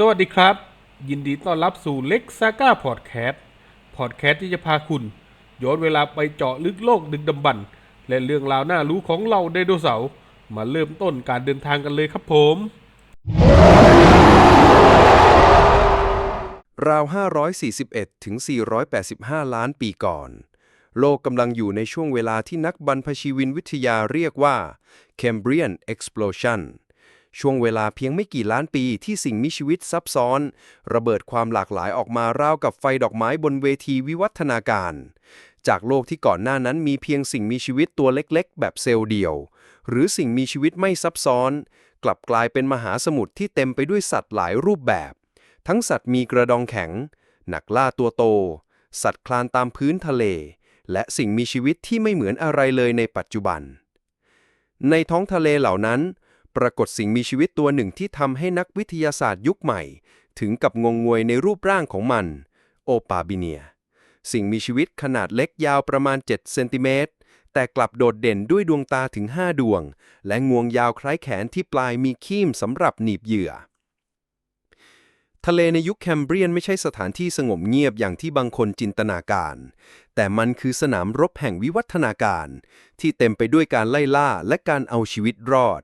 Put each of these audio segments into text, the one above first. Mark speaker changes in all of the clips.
Speaker 1: สวัสดีครับ ยินดีต้อนรับสู่เล็กซาก้าพอดแคสต์พอดแคสต์ที่จะพาคุณ ย้อนเวลาไปเจาะลึกโลกดึกดำบรรพ์และเรื่องราวน่ารู้ของเราไดโนเสาร์มาเริ่มต้นการเดินทางกันเลยครับผม
Speaker 2: ราว 541 ถึง 485 ล้านปีก่อน โลกกำลังอยู่ในช่วงเวลาที่นักบรรพชีวินวิทยาเรียกว่า Cambrian Explosion ช่วงเวลาเพียงไม่กี่ล้านปีที่สิ่งมีชีวิตซับซ้อน ระเบิดความหลากหลายออกมาราวกับไฟดอกไม้บนเวทีวิวัฒนาการ จากโลกที่ก่อนหน้านั้นมีเพียงสิ่งมีชีวิตตัวเล็กๆ แบบเซลล์เดียว หรือสิ่งมีชีวิตไม่ซับซ้อน กลับกลายเป็นมหาสมุทรที่เต็มไปด้วยสัตว์หลายรูปแบบ ทั้งสัตว์มีกระดองแข็ง หนักล่าตัวโต สัตว์คลานตามพื้นทะเล และสิ่งมีชีวิตที่ไม่เหมือนอะไรเลยในปัจจุบันในท้องทะเลเหล่านั้น ปรากฏสิ่งมีชีวิตตัวหนึ่งที่ทำให้นักวิทยาศาสตร์ยุคใหม่ ถึงกับงงงวยในรูปร่างของมัน โอปาบิเนีย สิ่งมีชีวิตขนาดเล็กยาวประมาณ 7 เซนติเมตร แต่กลับโดดเด่นด้วยดวงตาถึง 5 ดวง และงวงยาวคล้ายแขนที่ปลายมีคีมสำหรับหนีบเหยื่อ ทะเลในยุคแคมเบรียนไม่ใช่สถานที่สงบเงียบอย่างที่บางคนจินตนาการ แต่มันคือสนามรบแห่งวิวัฒนาการ ที่เต็มไปด้วยการไล่ล่าและการเอาชีวิตรอด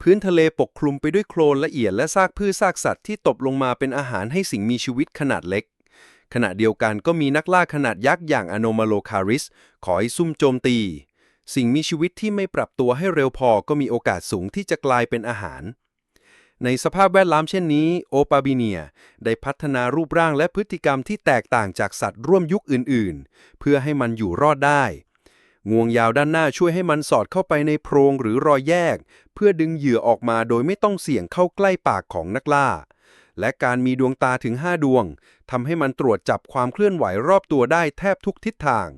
Speaker 2: พื้นทะเลปกคลุมไปด้วยโคลนละเอียดและซากพืชซากสัตว์ที่ตกลงมาเป็นอาหารให้สิ่งมีชีวิตขนาดเล็ก ขณะเดียวกันก็มีนักล่าขนาดยักษ์อย่างอโนมาโลคาริสขอให้ซุ่มโจมตี สิ่งมีชีวิตที่ไม่ปรับตัวให้เร็วพอก็มีโอกาสสูงที่จะกลายเป็นอาหาร ในสภาพแวดล้อมเช่นนี้ โอปาบิเนียได้พัฒนารูปร่างและพฤติกรรมที่แตกต่างจากสัตว์ร่วมยุคอื่น ๆ เพื่อให้มันอยู่รอดได้ งวงยาวด้านหน้าช่วยให้มันสอดเข้าไปในโพรงหรือรอยแยก เพื่อดึงเหยื่อออกมาโดยไม่ต้องเสี่ยงเข้าใกล้ปากของนักล่า และการมีดวงตาถึง 5 ดวงทำให้มันตรวจจับความเคลื่อนไหวรอบตัวได้แทบทุกทิศทาง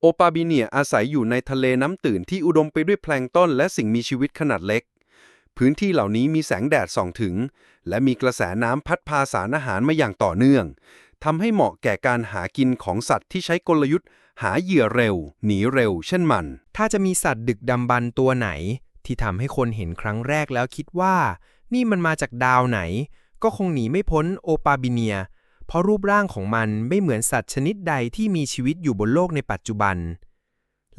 Speaker 2: โอปาบิเนียอาศัยอยู่ในทะเลน้ำตื่นที่อุดมไปด้วยแพลงต้นและสิ่งมีชีวิตขนาดเล็ก พื้นที่เหล่านี้มีแสงแดดส่องถึง และมีกระแสน้ำพัดพาสารอาหารมาอย่างต่อเนื่องทำให้เหมาะแก่การหากินของสัตว์ที่ใช้กลยุทธ์ หาเหยื่อเร็ว หนีเร็ว เช่นมัน
Speaker 3: ถ้าจะมีสัตว์ดึกดำบรรพ์ตัวไหน ที่ทำให้คนเห็นครั้งแรกแล้วคิดว่า นี่มันมาจากดาวไหน ก็คงหนีไม่พ้นโอปาบิเนีย เพราะรูปร่างของมันไม่เหมือนสัตว์ชนิดใดที่มีชีวิตอยู่บนโลกในปัจจุบัน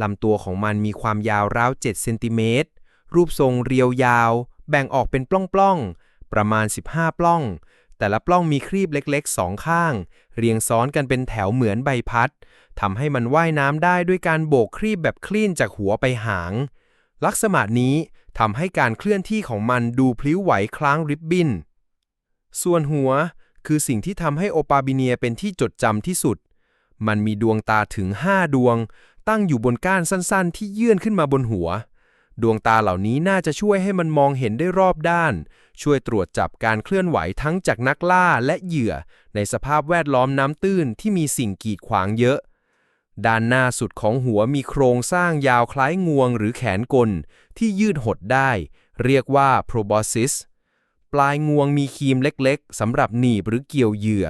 Speaker 3: ลำตัวของมันมีความยาวราว 7 เซนติเมตร รูปทรงเรียวยาว แบ่งออกเป็นปล้องๆ ประมาณ 15 ปล้อง แต่ละปล้องมีครีบเล็กๆสองข้าง เรียงซ้อนกันเป็นแถวเหมือนใบพัด ทำให้มันว่ายน้ำได้ด้วยการโบกครีบแบบคลี่นจากหัวไปหาง ลักษณะนี้ทำให้การเคลื่อนที่ของมันดูพลิ้วไหวคล้างริบบิ้น ส่วนหัวคือสิ่งที่ทำให้โอปาบิเนียเป็นที่จดจำที่สุด มันมีดวงตาถึง5ดวง ตั้งอยู่บนก้านสั้นๆ ที่ยื่นขึ้นมาบนหัว ดวงตาเหล่านี้น่าจะช่วยให้มันมองเห็นได้รอบด้าน ช่วยตรวจจับการเคลื่อนไหวทั้งจากนักล่าและเหยื่อ ในสภาพแวดล้อมน้ำตื้นที่มีสิ่งกีดขวางเยอะ ด้านหน้าสุดของหัวมีโครงสร้างยาวคล้ายงวงหรือแขนกล ที่ยืดหดได้ เรียกว่า proboscis ปลายงวงมีครีมเล็กๆสำหรับหนีบหรือเกี่ยวเหยื่อ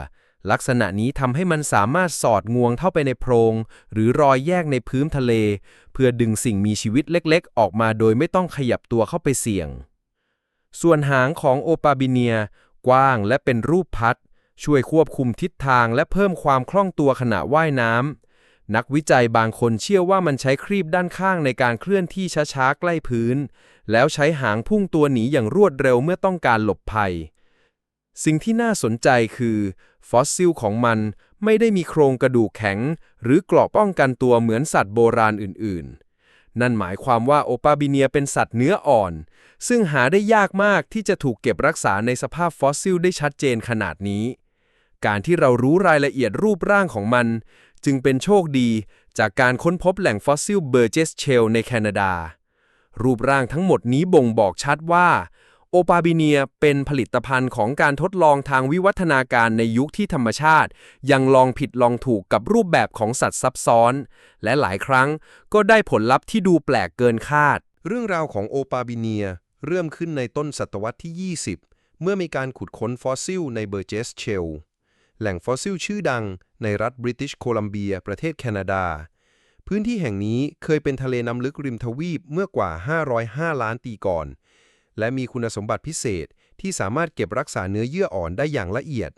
Speaker 3: ลักษณะนี้ทำให้มันสามารถสอดงวงเข้าไปในโพรง หรือรอยแยกในพื้นทะเล เพื่อดึงสิ่งมีชีวิตเล็กๆ ออกมาโดยไม่ต้องขยับตัวเข้าไปเสี่ยง ส่วนหางของโอปาบิเนีย กว้างและเป็นรูปพัด ช่วยควบคุมทิศทางและเพิ่มความคล่องตัวขณะว่ายน้ำ นักวิจัยบางคนเชื่อว่ามันใช้ครีบด้านข้างในการเคลื่อนที่ช้าๆ ใกล้พื้น แล้วใช้หางพุ่งตัวหนีอย่างรวดเร็วเมื่อต้องการหลบภัย สิ่งที่น่าสนใจคือ ฟอสซิลของมันไม่ได้มีโครงกระดูกแข็ง หรือเกราะป้องกันตัวเหมือนสัตว์โบราณอื่นๆ นั่นหมายความว่าโอปาบิเนียเป็นสัตว์เนื้ออ่อน ซึ่งหาได้ยากมากที่จะถูกเก็บรักษาในสภาพฟอสซิลได้ชัดเจนขนาดนี้ การที่เรารู้รายละเอียดรูปร่างของมัน จึงเป็นโชคดีจากการค้นพบแหล่งฟอสซิลเบอร์เจสเชลในแคนาดา รูปร่างทั้งหมดนี้บ่งบอกชัดว่า โอปาบิเนียเป็นผลิตภัณฑ์ของการทดลองทางวิวัฒนาการในยุคที่ธรรมชาติ ยังลองผิดลองถูกกับรูปแบบของสัตว์ซับซ้อน และหลายครั้งก็ได้ผลลัพธ์ที่ดูแปลกเกินคาด
Speaker 2: เรื่องราวของโอปาบิเนียเริ่มขึ้นในต้นศตวรรษที่ 20 เมื่อมีการขุดค้นฟอสซิลในเบอร์เจสเชล แหล่งฟอสซิลชื่อดังในรัฐบริติชโคลัมเบีย ประเทศแคนาดา พื้นที่แห่งนี้เคยเป็นทะเลน้ำลึกริมทวีปเมื่อกว่า 505 ล้านปีก่อน และมีคุณสมบัติพิเศษที่สามารถเก็บรักษาเนื้อเยื่ออ่อนได้อย่างละเอียด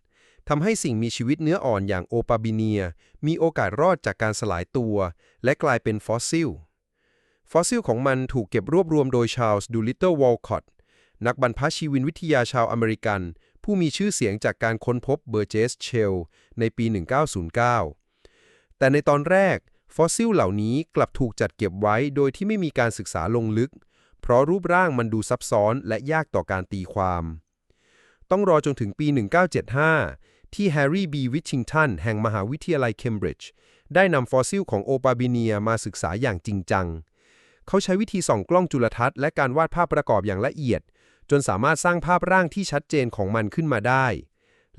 Speaker 2: ทำให้สิ่งมีชีวิตเนื้ออ่อนอย่างโอปาบิเนีย มีโอกาสรอดจากการสลายตัว และกลายเป็นฟอสซิล ฟอสซิลของมันถูกเก็บรวบรวมโดยชาลส์ดูลิตเติลวอลคอตนักบรรพชีวินวิทยาชาวอเมริกัน ผู้มีชื่อเสียงจากการค้นพบเบอร์เจสเชลในปี 1909 แต่ในตอนแรก ฟอสซิลเหล่านี้กลับถูกจัดเก็บไว้โดยที่ไม่มีการศึกษาลงลึก เพราะรูปร่างมันดูซับซ้อนและยากต่อการตีความ ต้องรอจนถึงปี 1975 ที่แฮร์รี่บีวิชิงตันแห่งมหาวิทยาลัยเคมบริดจ์ได้นำฟอสซิลของโอปาบิเนียมาศึกษาอย่างจริงจัง เขาใช้วิธีส่องกล้องจุลทรรศน์และการวาดภาพประกอบอย่างละเอียด จนสามารถสร้างภาพร่างที่ชัดเจนของมันขึ้นมาได้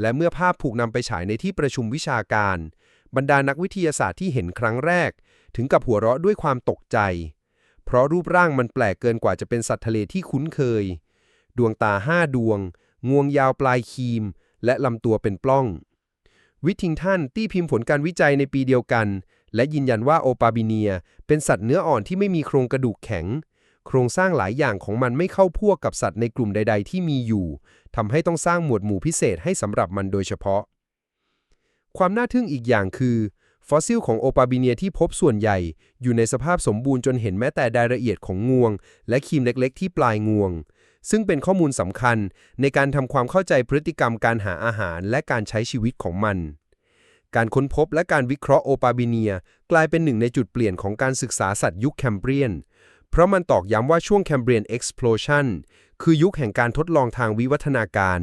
Speaker 2: และเมื่อภาพถูกนำไปฉายในที่ประชุมวิชาการ บรรดานักวิทยาศาสตร์ที่เห็นครั้งแรก ถึงกับหัวเราะด้วยความตกใจ เพราะรูปร่างมันแปลกเกินกว่าจะเป็นสัตว์ทะเลที่คุ้นเคย ดวงตาห้าดวง งวงยาวปลายคีม และลำตัวเป็นปล้อง วิทิงตันตีพิมพ์ผลการวิจัยในปีเดียวกัน และยืนยันว่าโอปาบิเนีย เป็นสัตว์เนื้ออ่อนที่ไม่มีโครงกระดูกแข็ง โครงสร้างหลายอย่างของมันไม่เข้าพวกกับสัตว์ในกลุ่มใด ๆ ที่มีอยู่ทำให้ต้องสร้างหมวดหมู่พิเศษให้สำหรับมันโดยเฉพาะ ความน่าทึ่งอีกอย่างคือ ฟอสซิลของโอปาบิเนียที่พบส่วนใหญ่ อยู่ในสภาพสมบูรณ์จนเห็นแม้แต่รายละเอียดของงวง และครีมเล็กๆ ที่ปลายงวง ซึ่งเป็นข้อมูลสำคัญในการทำความเข้าใจพฤติกรรมการหาอาหารและการใช้ชีวิตของมันการค้นพบและการวิเคราะห์โอปาบิเนีย กลายเป็นหนึ่งในจุดเปลี่ยนของการศึกษาสัตว์ยุคแคมเบรียน เพราะมันตอกย้ำว่าช่วงแคมเบรียนเอ็กซ์พลชันคือยุคแห่งการทดลองทางวิวัฒนาการ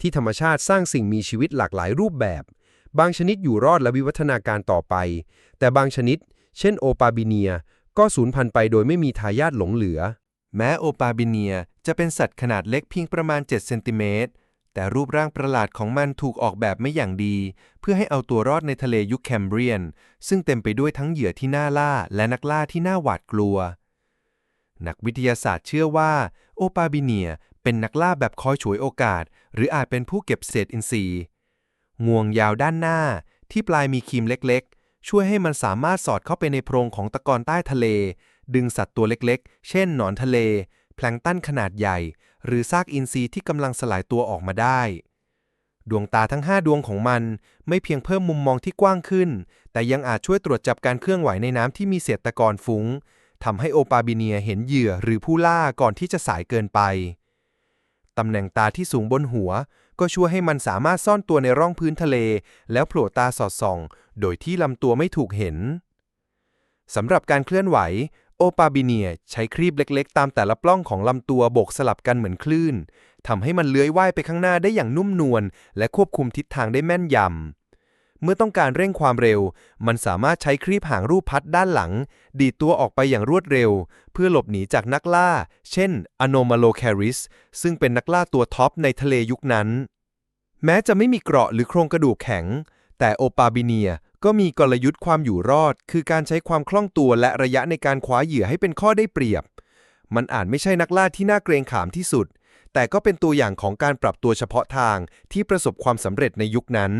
Speaker 2: ที่ธรรมชาติสร้างสิ่งมีชีวิตหลากหลายรูปแบบ บางชนิดอยู่รอดและวิวัฒนาการต่อไป แต่บางชนิด เช่นโอปาบิเนีย ก็สูญพันธุ์ไปโดยไม่มีทายาทหลงเหลือ
Speaker 3: แม้โอปาบิเนียจะเป็นสัตว์ขนาดเล็กเพียงประมาณ 7 เซนติเมตร แต่รูปร่างประหลาดของมันถูกออกแบบไม่อย่างดี เพื่อให้เอาตัวรอดในทะเลยุคแคมเบรียน ซึ่งเต็มไปด้วยทั้งเหยื่อที่น่าล่าและนักล่าที่น่าหวาดกลัว นักวิทยาศาสตร์เชื่อว่า โอปาบิเนียเป็นนักล่าแบบคอยฉวยโอกาส หรืออาจเป็นผู้เก็บเศษอินทรีย์ งวงยาวด้านหน้า ที่ปลายมีครีมเล็กๆ ช่วยให้มันสามารถสอดเข้าไปในโพรงของตะกอนใต้ทะเล ดึงสัตว์ตัวเล็กๆ เช่นหนอนทะเล แพลงตันขนาดใหญ่ หรือซากอินทรีย์ที่กำลังสลายตัวออกมาได้ ดวงตาทั้ง 5 ดวงของมันไม่เพียงเพิ่มมุมมองที่กว้างขึ้น แต่ยังอาจช่วยตรวจจับการเคลื่อนไหวในน้ำที่มีเศษตะกอนฟุ้ง ทำให้โอปาบิเนียเห็นเหยื่อหรือผู้ล่าก่อนที่จะสายเกินไป ตำแหน่งตาที่สูงบนหัว ก็ช่วยให้มันสามารถซ่อนตัวในร่องพื้นทะเล แล้วโผล่ตาสอดส่อง โดยที่ลำตัวไม่ถูกเห็น สำหรับการเคลื่อนไหว โอปาบิเนียใช้ครีบเล็กๆ ตามแต่ละปล้องของลำตัวโบกสลับกันเหมือนคลื่นทำให้มันเลื้อยว่ายไปข้างหน้าได้อย่างนุ่มนวลและควบคุมทิศทางได้แม่นยำ เมื่อต้องการเร่งความเร็ว มันสามารถใช้ครีบหางรูปพัดด้านหลัง ดีดตัวออกไปอย่างรวดเร็ว เพื่อหลบหนีจากนักล่า เช่น Anomalocaris ซึ่งเป็นนักล่าตัวท็อปในทะเลยุคนั้น แม้จะไม่มีเกราะหรือโครงกระดูกแข็ง แต่โอปาบิเนียก็มีกลยุทธ์ความอยู่รอด คือการใช้ความคล่องตัวและระยะในการคว้าเหยื่อให้เป็นข้อได้เปรียบ มันอาจไม่ใช่นักล่าที่น่าเกรงขามที่สุด แต่ก็เป็นตัวอย่างของการปรับตัวเฉพาะทางที่ประสบความสำเร็จในยุคนั้น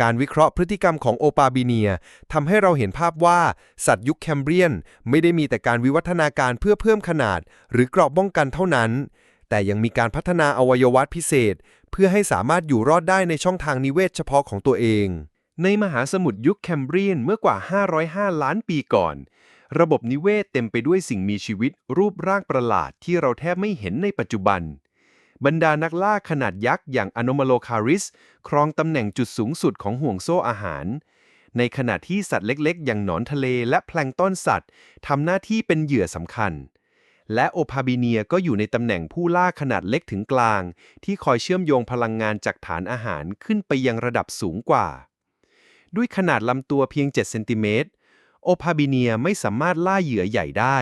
Speaker 3: การวิเคราะห์พฤติกรรมของโอปาบิเนียทำให้เราเห็นภาพว่าสัตว์ยุคแคมเบรียน ไม่ได้มีแต่การวิวัฒนาการเพื่อเพิ่มขนาด หรือเกราะป้องกันเท่านั้น แต่ยังมีการพัฒนาอวัยวะพิเศษ เพื่อให้สามารถอยู่รอดได้ในช่องทางนิเวศเฉพาะของตัวเอง ในมหาสมุทรยุคแคมเบรียนเมื่อกว่า 505 ล้านปีก่อน ระบบนิเวศเต็มไปด้วยสิ่งมีชีวิตรูปร่างประหลาดที่เราแทบไม่เห็นในปัจจุบัน บรรดานักล่าขนาดยักษ์อย่าง Anomalocaris ครองตำแหน่งจุดสูงสุดของห่วงโซ่อาหาร ในขณะที่สัตว์เล็กๆ อย่างหนอนทะเลและแพลงต้นสัตว์ทำหน้าที่เป็นเหยื่อสำคัญ และโอพาบิเนียก็อยู่ในตำแหน่งผู้ล่าขนาดเล็กถึงกลาง ที่คอยเชื่อมโยงพลังงานจากฐานอาหารขึ้นไปยังระดับสูงกว่า ด้วยขนาดลำตัวเพียง 7 เซนติเมตรโอพาบิเนียไม่สามารถล่าเหยื่อใหญ่ได้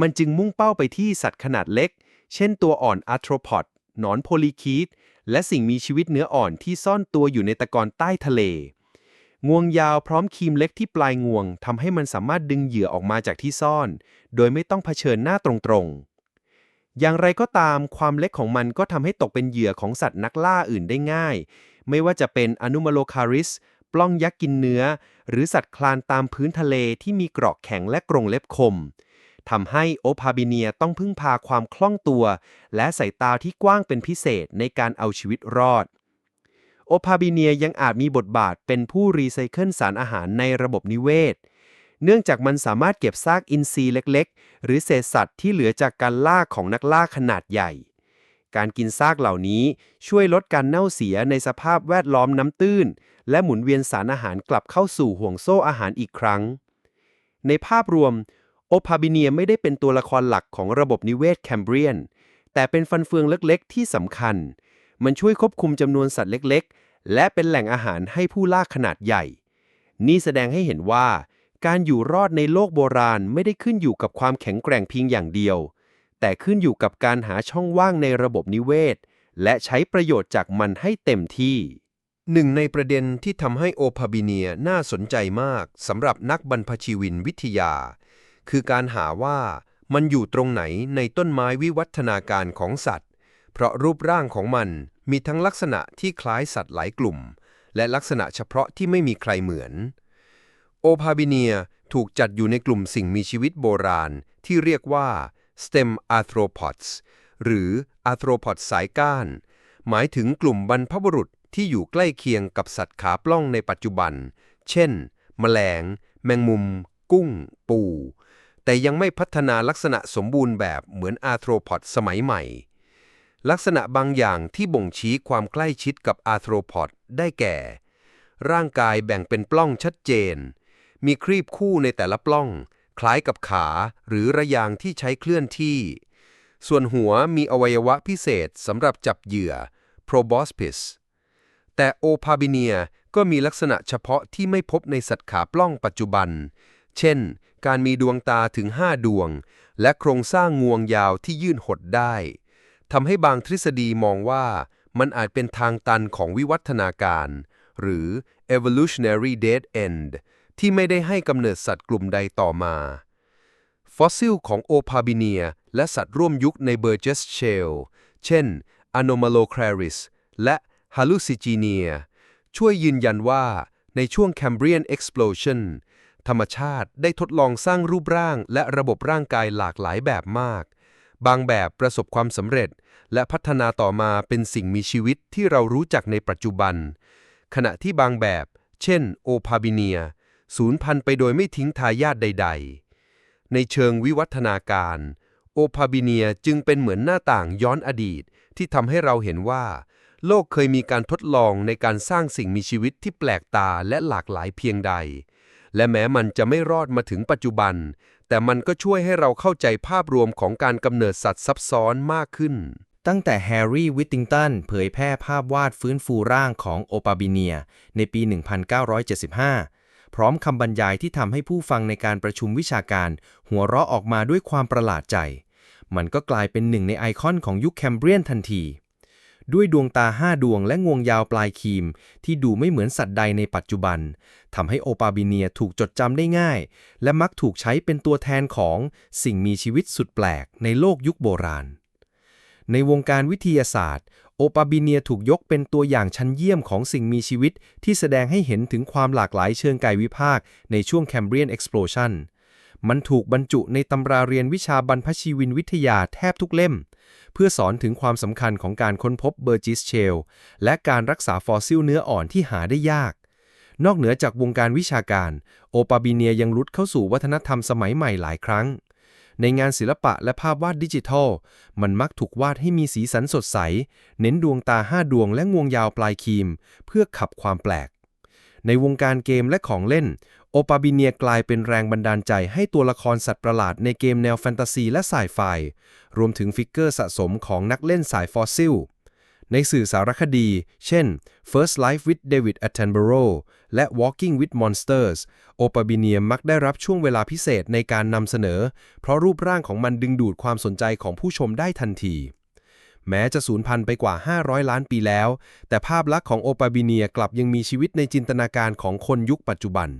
Speaker 3: มันจึงมุ่งเป้าไปที่สัตว์ขนาดเล็ก เช่นตัวอ่อนอาร์โทรพอด หนอนโพลีคีตและสิ่งมีชีวิตเนื้ออ่อนที่ซ่อนตัวอยู่ในตะกอนใต้ทะเล งวงยาวพร้อมครีมเล็กที่ปลายงวงทำให้มันสามารถดึงเหยื่อออกมาจากที่ซ่อน โดยไม่ต้องเผชิญหน้าตรงๆ อย่างไรก็ตามความเล็กของมันก็ทำให้ตกเป็นเหยื่อของสัตว์นักล่าอื่นได้ง่าย ไม่ว่าจะเป็นอนุมาโลคาริสปล้องยักษ์กินเนื้อ หรือสัตว์คลานตามพื้นทะเลที่มีเกราะแข็งและกรงเล็บคม
Speaker 2: ทำให้โอพาบิเนียต้องพึ่งพาความคล่องตัว และสายตาที่กว้างเป็นพิเศษในการเอาชีวิตรอด โอพาบิเนียยังอาจมีบทบาทเป็นผู้รีไซเคิลสารอาหารในระบบนิเวศ เนื่องจากมันสามารถเก็บซากอินทรีย์เล็ก ๆ หรือเศษสัตว์ที่เหลือจากการล่าของนักล่าขนาดใหญ่ การกินซากเหล่านี้ช่วยลดการเน่าเสียในสภาพแวดล้อมน้ำตื้น และหมุนเวียนสารอาหารกลับเข้าสู่ห่วงโซ่อาหารอีกครั้ง ในภาพรวม พาบิเนียไม่ได้เป็นตัวละครหลักของระบบนิเวศแคมเบรียน แต่เป็นฟันเฟืองเล็กๆ ที่สำคัญ มันช่วยควบคุมจำนวนสัตว์เล็กๆ และเป็นแหล่งอาหารให้ผู้ล่าขนาดใหญ่ นี่แสดงให้เห็นว่า การอยู่รอดในโลกโบราณไม่ได้ขึ้นอยู่กับความแข็งแกร่งเพียงอย่างเดียว แต่ขึ้นอยู่กับการหาช่องว่างในระบบนิเวศ และใช้ประโยชน์จากมันให้เต็มที่
Speaker 3: หนึ่งในประเด็นที่ทำให้โอพาบิเนียน่าสนใจมากสำหรับนักบรรพชีวินวิทยา คือการหาว่ามันอยู่ตรงไหนในต้นไม้วิวัฒนาการของสัตว์ เพราะรูปร่างของมันมีทั้งลักษณะที่คล้ายสัตว์หลายกลุ่ม และลักษณะเฉพาะที่ไม่มีใครเหมือน โอพาบิเนียถูกจัดอยู่ในกลุ่มสิ่งมีชีวิตโบราณที่เรียกว่า stem arthropods หรือ arthropods สายก้าน หมายถึงกลุ่มบรรพบุรุษที่อยู่ใกล้เคียงกับสัตว์ขาปล้องในปัจจุบัน เช่น แมลง แมงมุม กุ้ง ปู แต่ยังไม่พัฒนาลักษณะสมบูรณ์แบบเหมือนอาร์โทรพอดสมัยใหม่ ลักษณะบางอย่างที่บ่งชี้ความใกล้ชิดกับอาร์โทรพอดได้แก่ ร่างกายแบ่งเป็นปล้องชัดเจน มีครีบคู่ในแต่ละปล้อง คล้ายกับขาหรือระยางที่ใช้เคลื่อนที่ ส่วนหัวมีอวัยวะพิเศษสำหรับจับเหยื่อ proboscis แต่โอพาบิเนียก็มีลักษณะเฉพาะที่ไม่พบในสัตว์ขาปล้องปัจจุบัน เช่น การมีดวงตาถึง 5 ดวง และโครงสร้างงวงยาวที่ยื่นหดได้ทำให้บางทฤษฎีมองว่ามันอาจเป็นทางตันของวิวัฒนาการ หรือ evolutionary dead end ที่ไม่ได้ให้กำเนิดสัตว์กลุ่มใดต่อมา ฟอสซิลของโอพาบิเนียและสัตว์ร่วมยุคในเบอร์เจสเชล เช่น Anomaloclaris และ Hallucigenia ช่วยยืนยันว่าในช่วง Cambrian Explosion ธรรมชาติได้ทดลองสร้างรูปร่างและระบบร่างกายหลากหลายแบบมาก บางแบบประสบความสำเร็จ และพัฒนาต่อมาเป็นสิ่งมีชีวิตที่เรารู้จักในปัจจุบัน ขณะที่บางแบบ เช่น โอพาบิเนียสูญพันธุ์ไปโดยไม่ทิ้งทายาทใด ๆ ในเชิงวิวัฒนาการ โอพาบิเนียจึงเป็นเหมือนหน้าต่างย้อนอดีต ที่ทำให้เราเห็นว่า โลกเคยมีการทดลองในการสร้างสิ่งมีชีวิตที่แปลกตาและหลากหลายเพียงใด และแม้มันจะไม่รอดมาถึงปัจจุบัน แต่มันก็ช่วยให้เราเข้าใจภาพรวมของการกำเนิดสัตว์ซับซ้อนมากขึ้น
Speaker 4: ตั้งแต่แฮร์รี่วิตติงตันเผยแพร่ภาพวาดฟื้นฟูร่างของโอปาบิเนีย ในปี 1975 พร้อมคำบรรยายที่ทำให้ผู้ฟังในการประชุมวิชาการ หัวเราะออกมาด้วยความประหลาดใจ มันก็กลายเป็นหนึ่งในไอคอนของยุคแคมเบรียนทันที ด้วยดวงตาห้าดวงและงวงยาวปลายครีม ที่ดูไม่เหมือนสัตว์ใดในปัจจุบันทำให้โอปาบิเนียถูกจดจำได้ง่าย และมักถูกใช้เป็นตัวแทนของสิ่งมีชีวิตสุดแปลกในโลกยุคโบราณ ในวงการวิทยาศาสตร์ โอปาบิเนียถูกยกเป็นตัวอย่างชั้นเยี่ยมของสิ่งมีชีวิต ที่แสดงให้เห็นถึงความหลากหลายเชิงกายวิภาคในช่วง Cambrian Explosion มันถูกบรรจุในตำราเรียนวิชาบรรพชีวินวิทยาแทบทุกเล่ม เพื่อสอนถึงความสำคัญของการค้นพบเบอร์จิสเชล และการรักษาฟอสซิลเนื้ออ่อนที่หาได้ยาก นอกเหนือจากวงการวิชาการ โอปาบิเนียยังลุดเข้าสู่วัฒนธรรมสมัยใหม่หลายครั้ง ในงานศิลปะและภาพวาดดิจิทัล มันมักถูกวาดให้มีสีสันสดใส เน้นดวงตาห้าดวงและงวงยาวปลายครีม เพื่อขับความแปลก ในวงการเกมและของเล่น โอปาบิเนียกลายเป็นแรงบันดาลใจให้ตัวละครสัตว์ประหลาดในเกมแนวแฟนตาซีและไซไฟ รวมถึงฟิกเกอร์สะสมของนักเล่นสายฟอสซิล ในสื่อสารคดี เช่น First Life with David Attenborough และ Walking with Monsters โอปาบิเนียมักได้รับช่วงเวลาพิเศษในการนำเสนอ เพราะรูปร่างของมันดึงดูดความสนใจของผู้ชมได้ทันที แม้จะสูญพันธุ์ไปกว่า 500 ล้านปีแล้ว แต่ภาพลักษณ์ของโอปาบิเนียกลับยังมีชีวิตในจินตนาการของคนยุคปัจจุบัน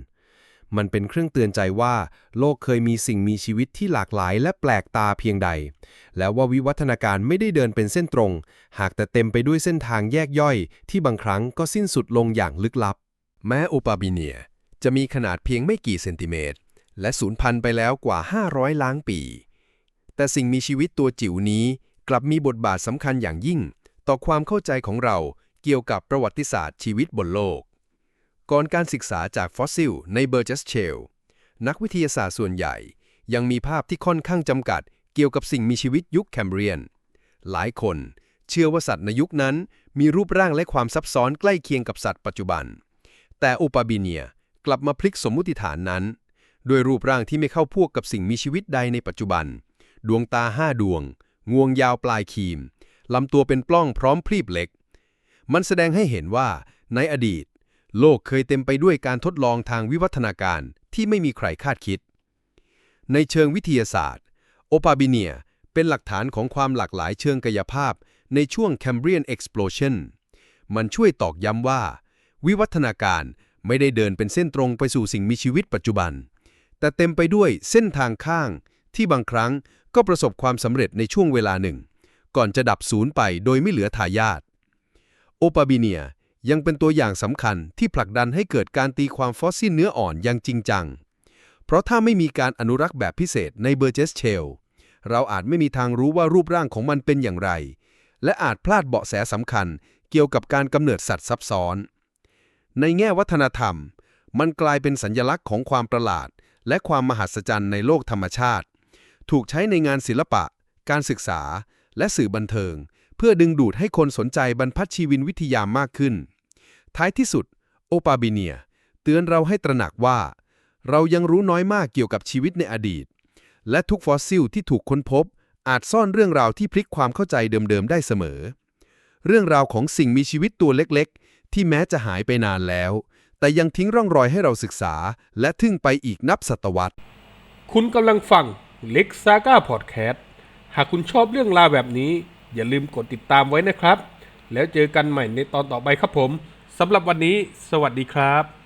Speaker 4: มันเป็นเครื่องเตือนใจว่า โลกเคยมีสิ่งมีชีวิตที่หลากหลายและแปลกตาเพียงใด แล้วว่าวิวัฒนาการไม่ได้เดินเป็นเส้นตรง หากแต่เต็มไปด้วยเส้นทางแยกย่อย ที่บางครั้งก็สิ้นสุดลงอย่างลึกลับ
Speaker 3: แม้โอปาบิเนียจะมีขนาดเพียงไม่กี่เซนติเมตร และสูญพันธุ์ไปแล้วกว่า 500 ล้านปี แต่สิ่งมีชีวิตตัวจิ๋วนี้ กลับมีบทบาทสำคัญอย่างยิ่ง ต่อความเข้าใจของเราเกี่ยวกับประวัติศาสตร์ชีวิตบนโลก ก่อนการศึกษาจากฟอสซิลในเบอร์เจสเชลนักวิทยาศาสตร์ส่วนใหญ่ ยังมีภาพที่ค่อนข้างจำกัด เกี่ยวกับสิ่งมีชีวิตยุคแคมเบรียน หลายคนเชื่อว่าสัตว์ในยุคนั้นมีรูปร่างและความซับซ้อนใกล้เคียงกับสัตว์ปัจจุบัน แต่โอปาบิเนียกลับมาพลิกสมมุติฐานนั้น ด้วยรูปร่างที่ไม่เข้าพวกกับสิ่งมีชีวิตใดในปัจจุบัน ดวงตาห้าดวง งวงยาวปลายคีมลำตัวเป็นปล้องพร้อมพรีบเหล็ก มันแสดงให้เห็นว่า ในอดีต โลกเคยเต็มไปด้วยการทดลองทางวิวัฒนาการที่ไม่มีใครคาดคิด ในเชิงวิทยาศาสตร์ โอปาบิเนียเป็นหลักฐานของความหลากหลายเชิงกายภาพในช่วง Cambrian Explosion มันช่วยตอกย้ำว่า วิวัฒนาการไม่ได้เดินเป็นเส้นตรงไปสู่สิ่งมีชีวิตปัจจุบัน แต่เต็มไปด้วยเส้นทางข้างที่บางครั้ง ก็ประสบความสำเร็จในช่วงเวลาหนึ่ง ก่อนจะดับสูญไปโดยไม่เหลือทายาทโอปาบิเนียยังเป็นตัวอย่างสำคัญที่ผลักดันให้เกิดการตีความฟอสซิลเนื้ออ่อนอย่างจริงจัง เพราะถ้าไม่มีการอนุรักษ์แบบพิเศษในเบอร์เจสเชล เราอาจไม่มีทางรู้ว่ารูปร่างของมันเป็นอย่างไร และอาจพลาดเบาะแสสำคัญเกี่ยวกับการกำเนิดสัตว์ซับซ้อน ในแง่วัฒนธรรม มันกลายเป็นสัญญลักษณ์ของความประหลาด และความมหัศจรรย์ในโลกธรรมชาติ ถูกใช้ในงานศิลปะ การศึกษา และสื่อบันเทิง เพื่อดึงดูดให้คนสนใจบรรพชีวินวิทยามากขึ้น ท้ายที่สุด โอปาบิเนีย เตือนเราให้ตระหนักว่า เรายังรู้น้อยมากเกี่ยวกับชีวิตในอดีต และทุกฟอสซิลที่ถูกค้นพบ อาจซ่อนเรื่องราวที่พลิกความเข้าใจเดิมๆได้เสมอ เรื่องราวของสิ่งมีชีวิตตัวเล็กๆ ที่แม้จะหายไปนานแล้ว แต่ยังทิ้งร่องรอยให้เราศึกษา และทึ่งไปอีกนับศตวรรษ
Speaker 1: คุณกำลังฟัง เล็กซาก้าพอดแคสต์หากคุณชอบเรื่องราวแบบนี้ อย่าลืมกดติดตามไว้นะครับ แล้วเจอกันใหม่ในตอนต่อไปครับผมสำหรับวันนี้ สวัสดีครับ